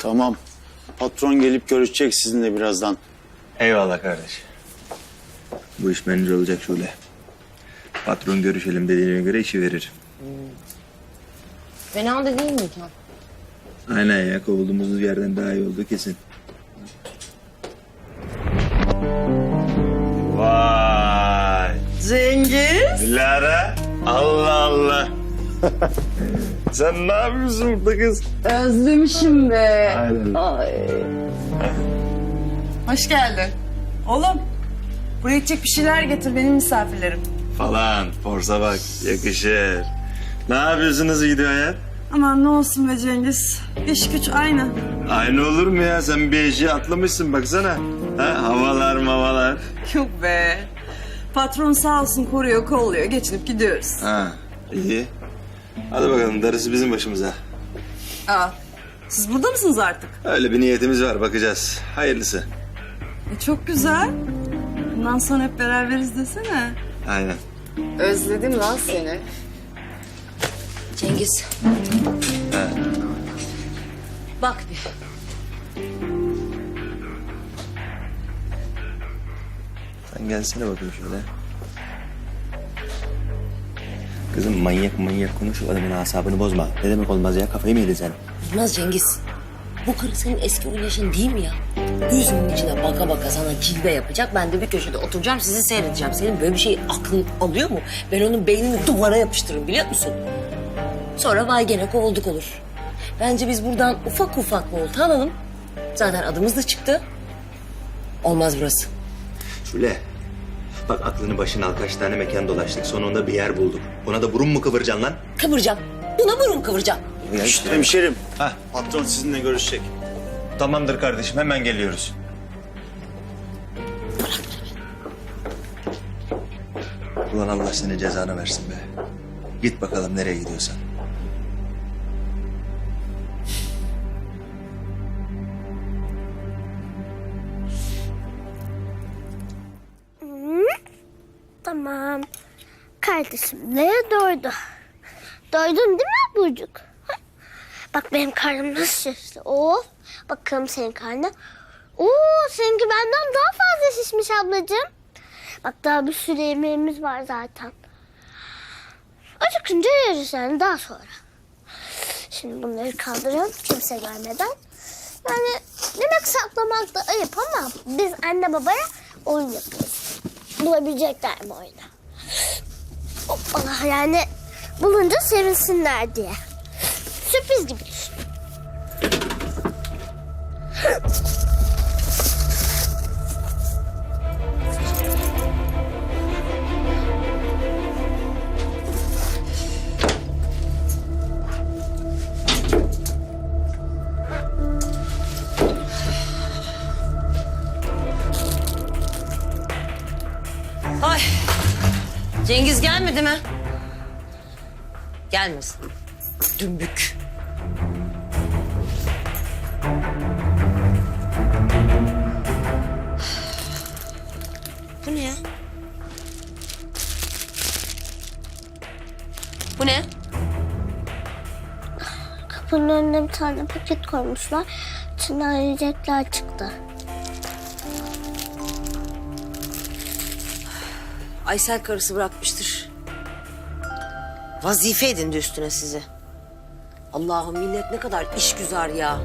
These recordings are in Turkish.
Tamam. Patron gelip görüşecek sizinle birazdan. Eyvallah kardeş. Bu iş bence olacak şöyle. Patron görüşelim dediğine göre işi verir. Fena da değil mi Can? Aynen ya kovulduğumuz yerden daha iyi oldu kesin. Vay. Cengiz. Dilara. Allah Allah. Sen ne yapıyorsun burada kız? Özlemişim be. Aynen. Ay. Hoş geldin. Oğlum, buraya içecek bir şeyler getir benim misafirlerim. Falan. Forza bak. Yakışır. Ne yapıyorsun? Nasıl gidiyor hayat? Aman ne olsun be Cengiz. İş güç aynı. Aynı olur mu ya? Sen bir eşiği atlamışsın baksana. Ha, havalar mavalar. Yok be. Patron sağ olsun koruyor, kolluyor. Geçinip gidiyoruz. Ha, iyi. Hadi bakalım darısı bizim başımıza. Aa, siz burada mısınız artık? Öyle bir niyetimiz var bakacağız. Hayırlısı. E, çok güzel. Bundan sonra hep beraberiz desene. Aynen. Özledim lan seni. Cengiz. Bak bir. Sen gelsene bakayım şöyle. Kızım manyak manyak konuş adamın asabını bozma. Ne demek olmaz ya kafayı mı yedin sen? Olmaz Cengiz. Bu karı senin eski oynayışın değil mi ya? Gözümün içine baka baka sana kilbe yapacak. Ben de bir köşede oturacağım sizi seyredeceğim. Senin böyle bir şey aklın alıyor mu? Ben onun beynini duvara yapıştırırım biliyor musun? Sonra vay gene kovulduk olur. Bence biz buradan ufak ufak volta alalım. Zaten adımız da çıktı. Olmaz burası. Şöyle. Bak aklını başına al kaç tane mekan dolaştık. Sonunda bir yer bulduk. Buna da burun mu kıvıracaksın lan? Kıvıracağım. Buna burun kıvıracağım. Ya İşte hemşerim. Hah. Patron sizinle görüşecek. Tamamdır kardeşim hemen geliyoruz. Ulan Allah seni cezanı versin be. Git bakalım nereye gidiyorsan. Kardeşim de doydu. Doydun değil mi Burcuk? Ha? Bak benim karnım nasıl şişti. Oh. Bakalım senin karnına. Oo, seninki benden daha fazla şişmiş ablacığım. Bak daha bir sürü yemeğimiz var zaten. Acıkınca yeriz yani daha sonra. Şimdi bunları kaldıralım kimse görmeden. Yani demek saklamak da ayıp ama biz anne babaya oyun yapıyoruz. Bulabilecekler mi oyunu? Hoppala yani bulunca sevinsinler diye. Sürpriz gibi. Ay. Cengiz gelmedi mi? Gelmesin. Dümbük. Bu ne ya? Bu ne? Kapının önüne bir tane paket koymuşlar. İçinden yiyecekler çıktı. Aysel karısı bırakmıştır. Vazife edindi üstüne sizi. Allah'ım millet ne kadar işgüzar ya.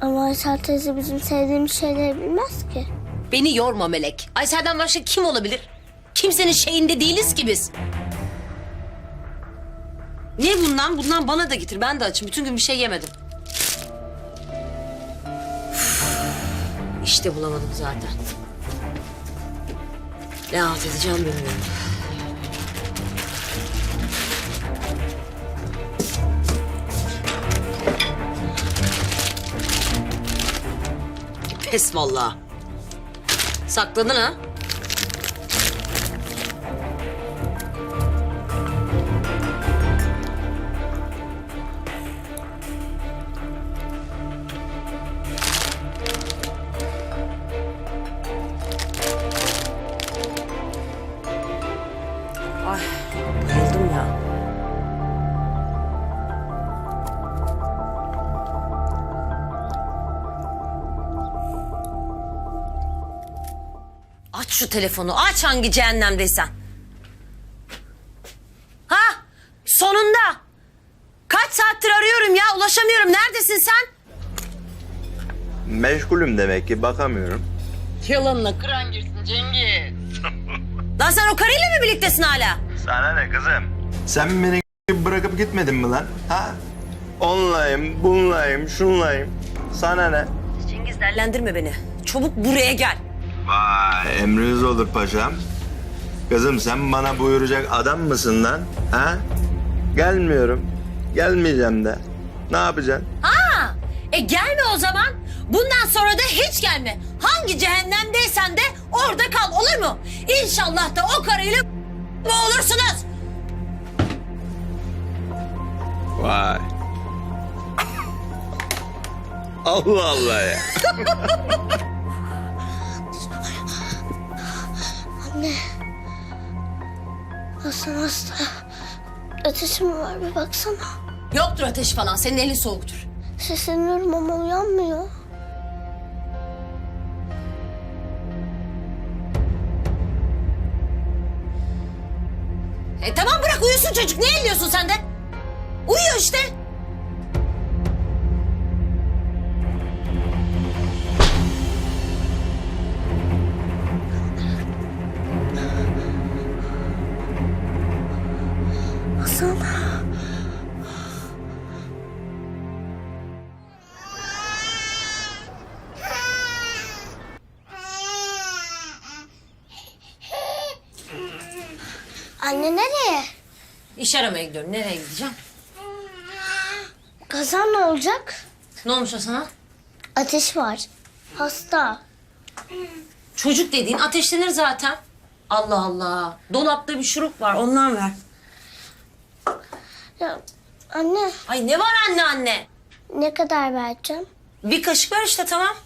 Ama Aysel teyze bizim sevdiğimiz şeyleri bilmez ki. Beni yorma Melek. Aysel'den başka kim olabilir? Kimsenin şeyinde değiliz ki biz. Ne bundan? Bundan bana da getir. Ben de açım. Bütün gün bir şey yemedim. Üf, İşte bulamadım zaten. Ne halt edeceğim bilmiyorum. Pes vallahi. Sakladın ha? Şu telefonu. Aç hangi cehennemdeysen. Ha? Sonunda. Kaç saattir arıyorum ya ulaşamıyorum. Neredesin sen? Meşgulüm demek ki bakamıyorum. Yalanına kıran girsin Cengiz. Lan sen o karıyla mı birliktesin hala? Sana ne kızım? Sen beni bırakıp gitmedin mi lan? Ha? Onlayım, bunlayım, şunlayım. Sana ne? Cengiz dellendirme beni. Çabuk buraya gel. Vay emriniz olur paşam. Kızım sen bana buyuracak adam mısın lan? Ha? Gelmiyorum. Gelmeyeceğim de. Ne yapacaksın? Ha, e gelme o zaman. Bundan sonra da hiç gelme. Hangi cehennemdeysen de orada kal olur mu? İnşallah da o karıyla boğulursunuz. Vay. Allah Allah ya. Hasan hasta. Ateşi mi var bir baksana. Yoktur ateş falan. Senin elin soğuktur. Sesleniyorum ama uyanmıyor. E tamam bırak uyusun çocuk. Ne elliyorsun sen de? Uyuyor işte. İş aramaya gidiyorum. Nereye gideceğim? Kazan ne olacak? Ne olmuş o sana? Ateş var. Hasta. Çocuk dediğin ateşlenir zaten. Allah Allah. Dolapta bir şurup var. Ondan ver. Ya anne Ay ne var anne anne? ne kadar vereceğim? Bir kaşık ver işte tamam.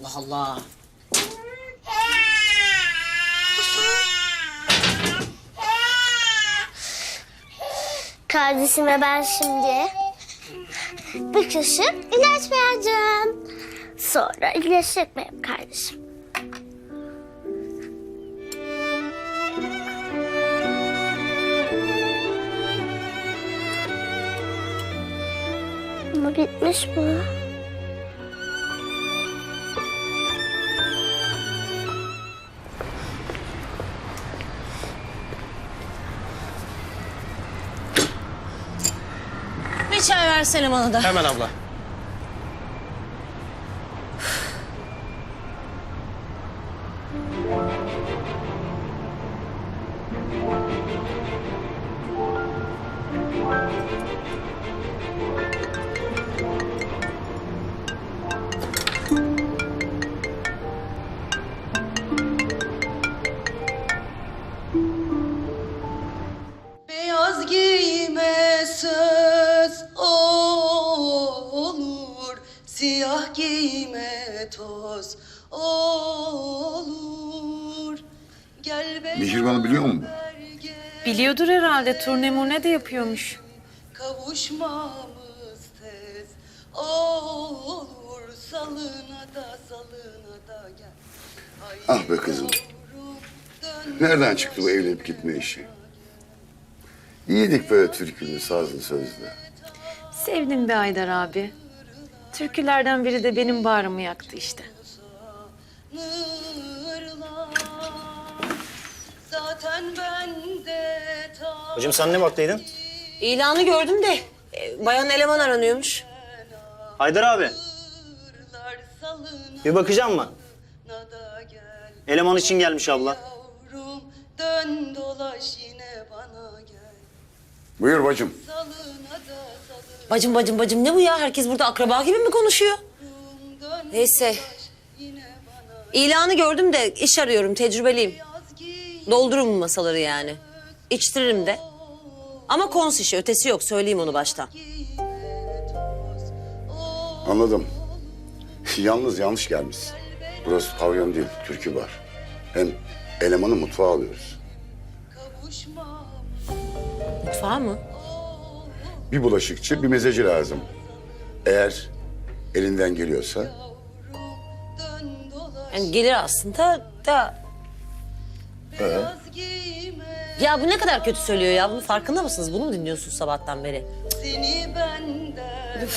Allah Allah. Kardeşime ben şimdi bir kaşık ilaç vereceğim. Sonra iyileşecek kardeşim. Ama bitmiş mi? Versene bana da. Hemen abla. Toz olur. Gel Mihriban'ı biliyor gel, Biliyordur herhalde. Turne murne de yapıyormuş. Kavuşmamız tez olur, salına da salına da gel. Ay Ah be kızım. yavrum, dön Nereden çıktı bu evlenip gitme işi? İyiydik böyle türkülü, sazlı, sözlü. Sevdim be Aydar abi. Türkülerden biri de benim bağrımı yaktı işte. Hocam sen ne baktıydın? İlanı gördüm de e, bayan eleman aranıyormuş. Haydar abi bir bakacağım mı? Eleman için gelmiş abla. Buyur bacım. Bacım bacım bacım ne bu ya? Herkes burada akraba gibi mi konuşuyor? Neyse. İlanı gördüm de iş arıyorum. Tecrübeliyim. Doldururum masaları yani. İçtiririm de. Ama kons işi ötesi yok. Söyleyeyim onu baştan. Anladım. Yalnız yanlış gelmişsin. Burası pavyon değil, türkü var. Hem elemanı mutfağa alıyoruz. Mutfağı mı? Bir bulaşıkçı, bir mezeci lazım. Eğer elinden geliyorsa Yani gelir aslında da giyme Ya bu ne kadar kötü söylüyor ya. Bunun farkında mısınız? Bunu mu dinliyorsunuz sabahtan beri? Seni benden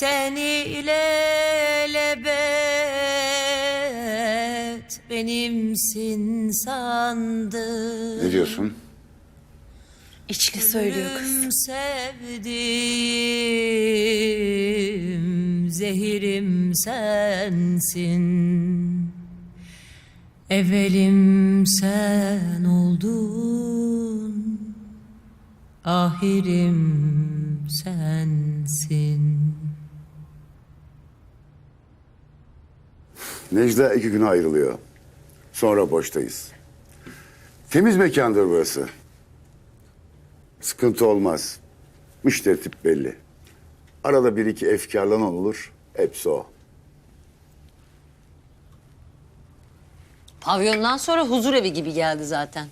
Seni ilelebet benimsin sandım Ne diyorsun? İçli söylüyor kız. Sevdim, zehirim sensin. Evelim sen oldun, ahirim sensin. Necla iki güne ayrılıyor. Sonra boştayız. Temiz mekandır burası. Sıkıntı olmaz. Müşteri tip belli. Arada bir iki efkarlanan olur. Hepsi o. Pavyondan sonra huzur evi gibi geldi zaten.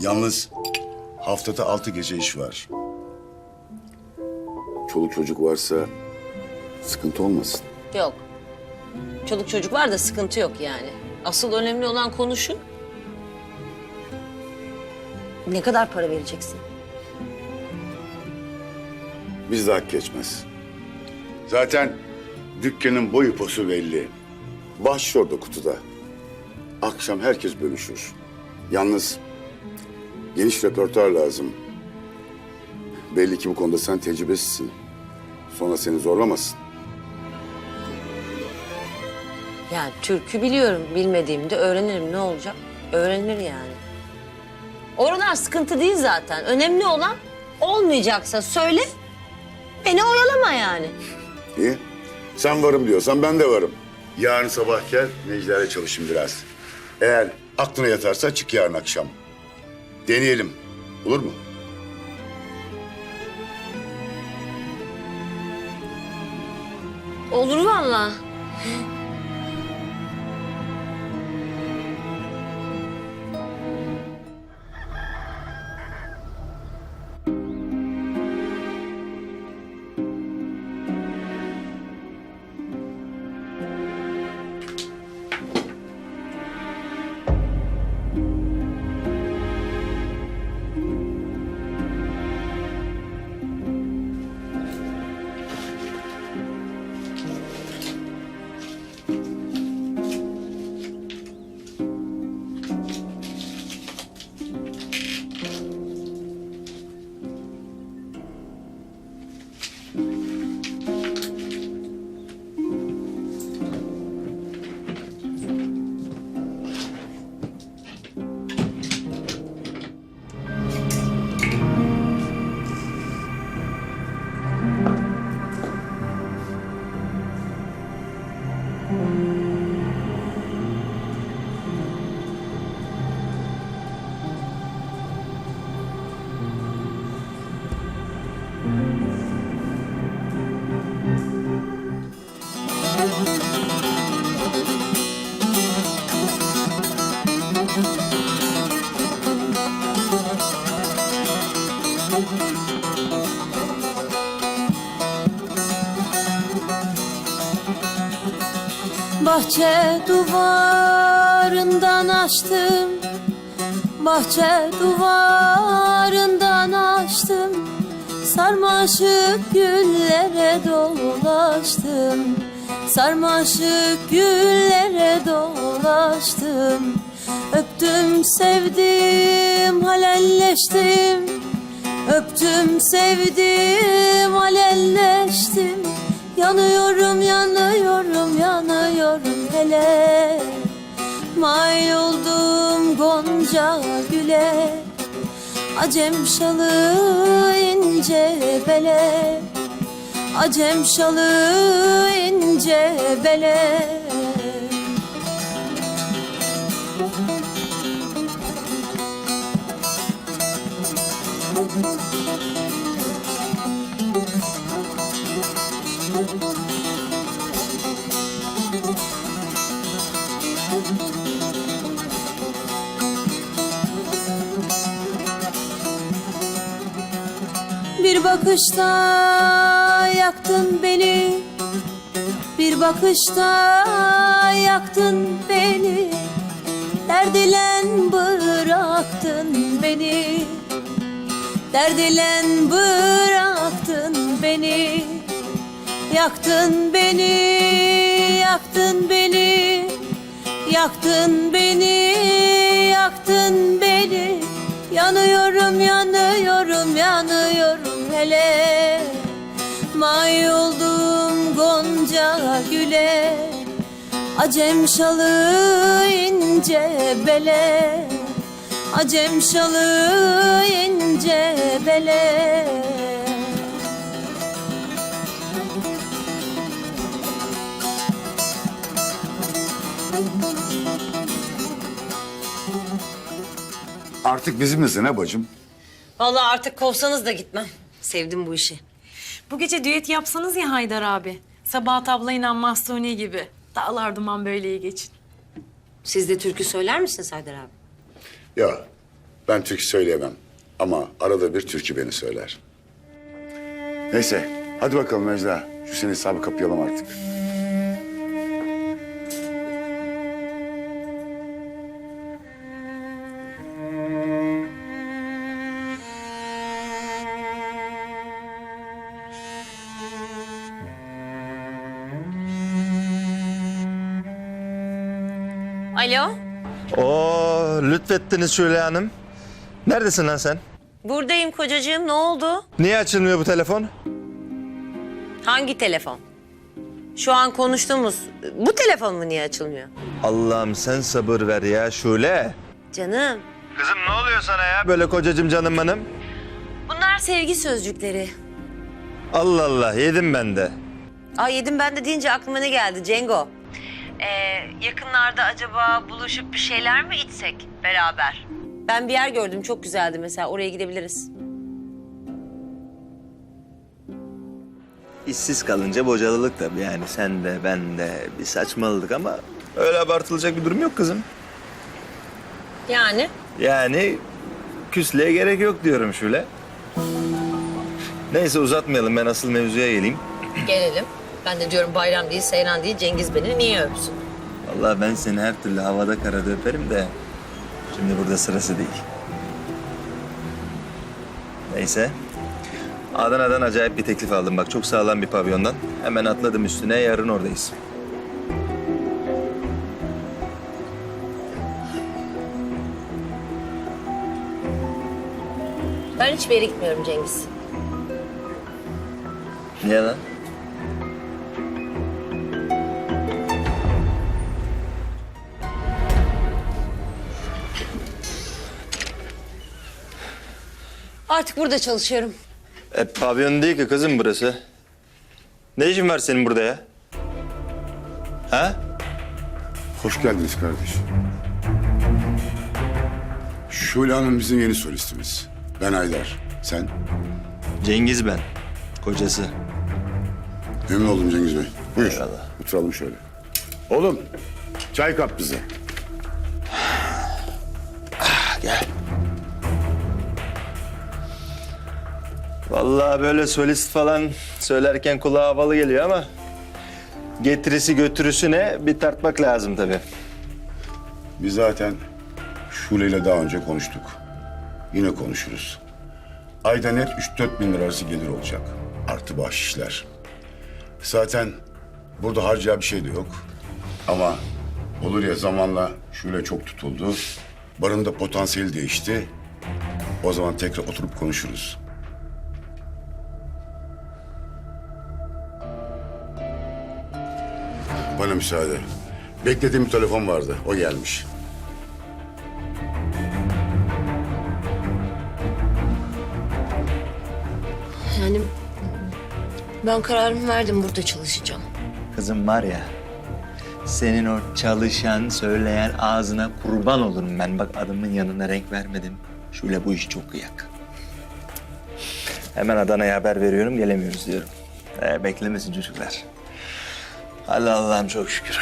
Yalnız haftada altı gece iş var. Çoluk çocuk varsa sıkıntı olmasın. Yok. Çoluk çocuk var da sıkıntı yok yani. Asıl önemli olan konu şu. Ne kadar para vereceksin? Bizde hak geçmez. Zaten dükkanın boyu posu belli. Bahşiş orada kutuda. Akşam herkes bölüşür. Yalnız geniş repertuar lazım. Belli ki bu konuda sen tecrübesizsin. Sonra seni zorlamasın. Yani türkü biliyorum. Bilmediğimde öğrenirim. Ne olacak? Öğrenilir yani. Oralar sıkıntı değil zaten. Önemli olan olmayacaksa söyle. Beni oyalama yani. İyi. Sen varım diyorsan ben de varım. Yarın sabah gel Necla'yla çalışın biraz. Eğer aklına yatarsa çık yarın akşam. Deneyelim. Olur mu? Olur vallahi. Bahçe duvarından açtım. Bahçe duvarından açtım. Sarmaşık güllere dolaştım. Sarmaşık güllere dolaştım. Öptüm sevdim halelleştim. Öptüm sevdim alelleştim Yanıyorum yanıyorum yanıyorum hele Mail oldum gonca güle. Acem şalı ince bele Acem şalı ince bele Bir bakışta yaktın beni. Bir bakışta yaktın beni. Derdilen bıraktın beni. Derdilen bıraktın beni. Yaktın beni, yaktın beni. Yaktın beni, yaktın beni. Yanıyorum, yanıyorum, yanıyorum hele May oldum gonca güle Acem şalı ince bele Acem şalı ince bele Artık bizimlesin ha bacım. Vallahi artık kovsanız da gitmem. Sevdim bu işi. Bu gece düet yapsanız ya Haydar abi. Sabahat ablayla Mahsuni gibi. Dağlar duman böyle iyi geçin. Siz de türkü söyler misiniz Haydar abi? Ya ben türkü söyleyemem. Ama arada bir türkü beni söyler. Neyse hadi bakalım Necla. Şu senin hesabı kapayalım artık. Oo lütfettiniz Şule Hanım. Neredesin lan sen? Buradayım kocacığım. Ne oldu? Niye açılmıyor bu telefon? Hangi telefon? Şu an konuştuğumuz bu telefon mu niye açılmıyor? Allah'ım sen sabır ver ya Şule. Canım. Kızım ne oluyor sana ya? Böyle kocacığım canım benim. Bunlar sevgi sözcükleri. Allah Allah yedim ben de. Ay yedim ben de deyince aklıma ne geldi Cengo? Ee, yakınlarda acaba buluşup bir şeyler mi içsek beraber? Ben bir yer gördüm çok güzeldi mesela oraya gidebiliriz. İşsiz kalınca bocalılık tabii yani sen de ben de bir saçmalık ama öyle abartılacak bir durum yok kızım. Yani? Yani küslüğe gerek yok diyorum Şule. Neyse uzatmayalım ben asıl mevzuya geleyim. Gelelim. Ben de diyorum bayram değil, seyran değil, Cengiz beni niye öpsün? Vallahi ben seni her türlü havada karada öperim de şimdi burada sırası değil. Neyse. Adana'dan acayip bir teklif aldım bak çok sağlam bir pavyondan. Hemen atladım üstüne yarın oradayız. Ben hiçbir yere gitmiyorum Cengiz. Niye lan? Artık burada çalışıyorum. E, pavyon değil ki kızım burası. Ne işin var senin burada ya? Ha? Hoş geldiniz kardeş. Şule Hanım bizim yeni solistimiz. Ben Aydar. Sen? Cengiz ben. Kocası. Memnun oldum Cengiz Bey. Buyur. Eyvallah. Oturalım şöyle. Oğlum çay kap bize. Vallahi böyle solist falan söylerken kulağa havalı geliyor ama... ...getirisi götürüsü ne bir tartmak lazım tabii. Biz zaten Şule ile daha önce konuştuk. Yine konuşuruz. Ayda net 3-4 bin lira arası gelir olacak. Artı bahşişler. Zaten burada harcayacağı bir şey de yok. Ama Olur ya zamanla şöyle çok tutuldu. Barında potansiyeli değişti. O zaman tekrar oturup konuşuruz. Bana müsaade. Beklediğim bir telefon vardı. O gelmiş. Yani ben kararımı verdim burada çalışacağım. Kızım var ya, senin o çalışan, söyleyen ağzına kurban olurum ben. Bak adımın yanına renk vermedim. Şöyle bu iş çok kıyak. Hemen Adana'ya haber veriyorum, gelemiyoruz diyorum. Ee, beklemesin çocuklar. Hadi Allah'ım çok şükür.